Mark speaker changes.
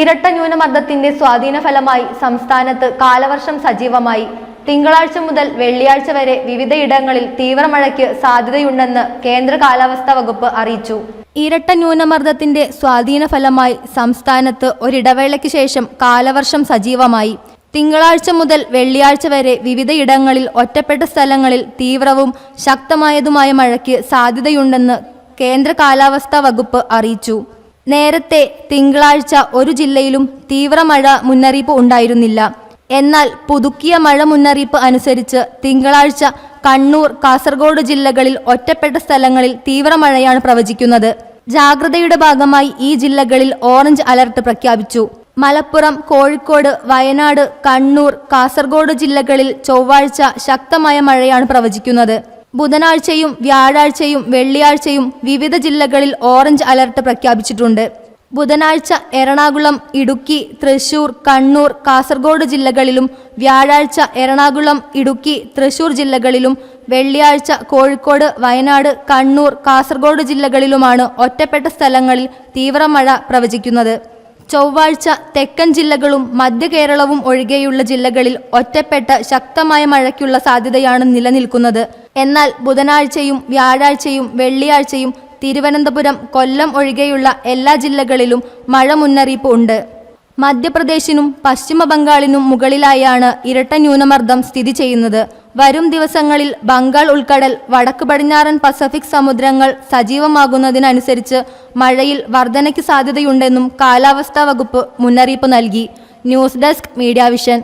Speaker 1: ഇരട്ട ന്യൂനമർദ്ദത്തിന്റെ സ്വാധീന ഫലമായി സംസ്ഥാനത്ത് കാലവർഷം സജീവമായി തിങ്കളാഴ്ച മുതൽ വെള്ളിയാഴ്ച വരെ വിവിധയിടങ്ങളിൽ തീവ്രമഴയ്ക്ക് സാധ്യതയുണ്ടെന്ന് കേന്ദ്ര കാലാവസ്ഥാ വകുപ്പ് അറിയിച്ചു ഇരട്ട ന്യൂനമർദ്ദത്തിന്റെ സ്വാധീന ഫലമായി സംസ്ഥാനത്ത് ഒരിടവേളയ്ക്ക് ശേഷം കാലവർഷം സജീവമായി തിങ്കളാഴ്ച മുതൽ വെള്ളിയാഴ്ച വരെ വിവിധയിടങ്ങളിൽ ഒറ്റപ്പെട്ട സ്ഥലങ്ങളിൽ തീവ്രവും ശക്തമായതുമായ മഴയ്ക്ക് സാധ്യതയുണ്ടെന്ന് കേന്ദ്ര കാലാവസ്ഥാ വകുപ്പ് അറിയിച്ചു നേരത്തെ തിങ്കളാഴ്ച ഒരു ജില്ലയിലും തീവ്ര മഴ മുന്നറിയിപ്പ് ഉണ്ടായിരുന്നില്ല എന്നാൽ പുതുക്കിയ മഴ മുന്നറിയിപ്പ് അനുസരിച്ച് തിങ്കളാഴ്ച കണ്ണൂർ കാസർഗോഡ് ജില്ലകളിൽ ഒറ്റപ്പെട്ട സ്ഥലങ്ങളിൽ തീവ്ര മഴയാണ് പ്രവചിക്കുന്നത് ജാഗ്രതയുടെ ഭാഗമായി ഈ ജില്ലകളിൽ ഓറഞ്ച് അലർട്ട് പ്രഖ്യാപിച്ചു മലപ്പുറം കോഴിക്കോട് വയനാട് കണ്ണൂർ കാസർഗോഡ് ജില്ലകളിൽ ചൊവ്വാഴ്ച ശക്തമായ മഴയാണ് പ്രവചിക്കുന്നത് ബുധനാഴ്ചയും വ്യാഴാഴ്ചയും വെള്ളിയാഴ്ചയും വിവിധ ജില്ലകളിൽ ഓറഞ്ച് അലർട്ട് പ്രഖ്യാപിച്ചിട്ടുണ്ട് ബുധനാഴ്ച എറണാകുളം ഇടുക്കി തൃശൂർ കണ്ണൂർ കാസർഗോഡ് ജില്ലകളിലും വ്യാഴാഴ്ച എറണാകുളം ഇടുക്കി തൃശൂർ ജില്ലകളിലും വെള്ളിയാഴ്ച കോഴിക്കോട് വയനാട് കണ്ണൂർ കാസർഗോഡ് ജില്ലകളിലുമാണ് ഒറ്റപ്പെട്ട സ്ഥലങ്ങളിൽ തീവ്രമഴ പ്രവചിക്കുന്നത് ചൊവ്വാഴ്ച തെക്കൻ ജില്ലകളും മധ്യ കേരളവും ഒഴികെയുള്ള ജില്ലകളിൽ ഒറ്റപ്പെട്ട ശക്തമായ മഴയ്ക്കുള്ള സാധ്യതയാണ് നിലനിൽക്കുന്നത് എന്നാൽ ബുധനാഴ്ചയും വ്യാഴാഴ്ചയും വെള്ളിയാഴ്ചയും തിരുവനന്തപുരം കൊല്ലം ഒഴികെയുള്ള എല്ലാ ജില്ലകളിലും മഴ മുന്നറിയിപ്പ് ഉണ്ട് മധ്യപ്രദേശിനും പശ്ചിമ ബംഗാളിനും മുകളിലായാണ് ഇരട്ട ന്യൂനമർദ്ദം സ്ഥിതി ചെയ്യുന്നത് വരും ദിവസങ്ങളിൽ ബംഗാൾ ഉൾക്കടൽ വടക്ക് പടിഞ്ഞാറൻ പസഫിക് സമുദ്രങ്ങൾ സജീവമാകുന്നതിനനുസരിച്ച് മഴയിൽ വർധനയ്ക്ക് സാധ്യതയുണ്ടെന്നും കാലാവസ്ഥാ വകുപ്പ് മുന്നറിയിപ്പ് നൽകി ന്യൂസ് ഡെസ്ക് മീഡിയ വിഷൻ